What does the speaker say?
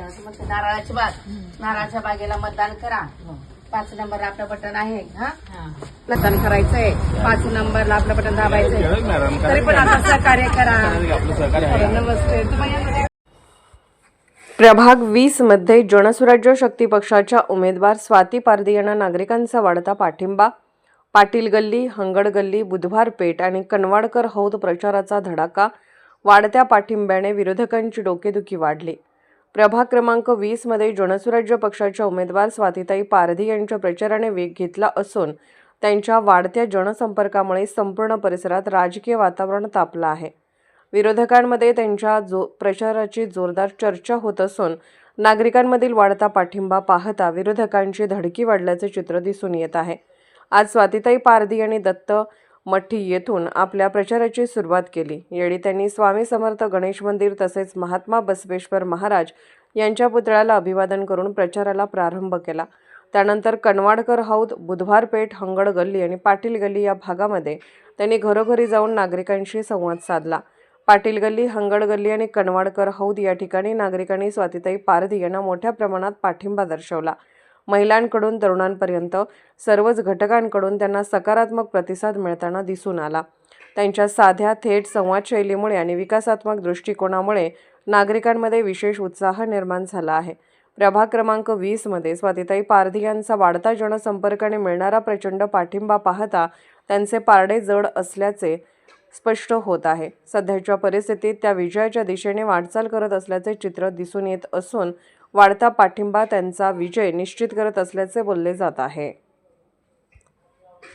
असं म्हणते नारळाची बाग. नारळाच्या बागेला मतदान करा. पाच नंबरला आपलं बटन आहे. हा? मतदान करायचंय. पाच नंबरला आपलं बटन दाबायचंय. तरी पण आता सहकार्य करा नमस्ते. तुम्हाला प्रभाग वीसमध्ये जनसुराज्य शक्ती पक्षाच्या उमेदवार स्वाती पारधी यांना नागरिकांचा वाढता पाठिंबा. पाटील गल्ली हंगड गल्ली बुधवार पेठ आणि कनवाडकर हौद प्रचाराचा धडाका. वाढत्या पाठिंब्याने विरोधकांची डोकेदुखी वाढली. प्रभाग क्रमांक वीसमध्ये जनसुराज्य पक्षाच्या उमेदवार स्वातीताई पारधी यांच्या प्रचाराने वेग घेतला असून त्यांच्या वाढत्या जनसंपर्कामुळे संपूर्ण परिसरात राजकीय वातावरण तापलं आहे. विरोधकांमध्ये त्यांच्या जो प्रचाराची जोरदार चर्चा होत असून नागरिकांमधील वाढता पाठिंबा पाहता विरोधकांची धडकी वाढल्याचे चित्र दिसून येत आहे. आज स्वातीताई पारधी आणि दत्त मठ्ठी येथून आपल्या प्रचाराची सुरुवात केली. यावेळी त्यांनी स्वामी समर्थ गणेश मंदिर तसेच महात्मा बसवेश्वर महाराज यांच्या पुतळ्याला अभिवादन करून प्रचाराला प्रारंभ केला. त्यानंतर कणवाडकर हौद बुधवार पेठ हंगड गल्ली आणि पाटील गल्ली या भागामध्ये त्यांनी घरोघरी जाऊन नागरिकांशी संवाद साधला. पाटील गल्ली हंगड गल्ली आणि कणवाडकर हौद या ठिकाणी नागरिकांनी स्वातीताई पारधी यांना मोठ्या प्रमाणात पाठिंबा दर्शवला. महिलांकडून तरुणांपर्यंत सर्वच घटकांकडून त्यांना सकारात्मक प्रतिसाद मिळताना दिसून आला. त्यांच्या साध्या थेट संवादशैलीमुळे आणि विकासात्मक दृष्टिकोनामुळे नागरिकांमध्ये विशेष उत्साह निर्माण झाला आहे. प्रभाग क्रमांक वीसमध्ये स्वातीताई पारधी यांचा वाढता जनसंपर्काने मिळणारा प्रचंड पाठिंबा पाहता त्यांचे पारडे जड असल्याचे स्पष्ट होत आहे. सध्याच्या परिस्थितीत त्या विजयाच्या दिशेने वाटचाल करत असल्याचे चित्र दिसून येत असून वाढता पाठिंबा त्यांचा विजय निश्चित करत असल्याचे बोलले जात आहे.